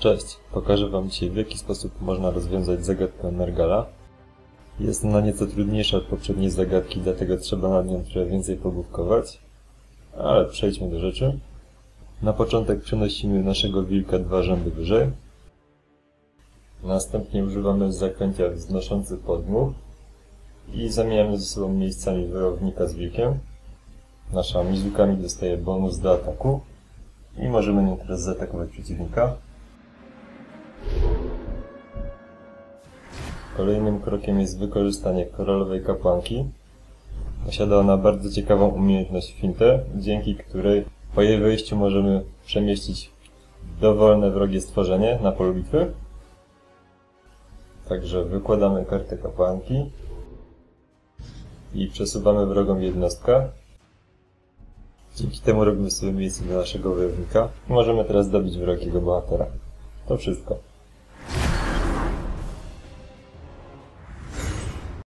Cześć, pokażę Wam dzisiaj w jaki sposób można rozwiązać zagadkę Nergala. Jest ona nieco trudniejsza od poprzedniej zagadki, dlatego trzeba nad nią trochę więcej pogłówkować. Ale przejdźmy do rzeczy. Na początek przenosimy naszego wilka dwa rzędy wyżej. Następnie używamy zaklęcia wznoszący podmuch i zamieniamy ze sobą miejscami wojownika z wilkiem. Nasza Mizukami dostaje bonus do ataku i możemy nią teraz zaatakować przeciwnika. Kolejnym krokiem jest wykorzystanie koralowej kapłanki. Posiada ona bardzo ciekawą umiejętność fintę, dzięki której po jej wejściu możemy przemieścić dowolne wrogie stworzenie na polu bitwy. Także wykładamy kartę kapłanki i przesuwamy wrogą jednostkę. Dzięki temu robimy sobie miejsce dla naszego wojownika możemy teraz dobić wrogiego bohatera. To wszystko.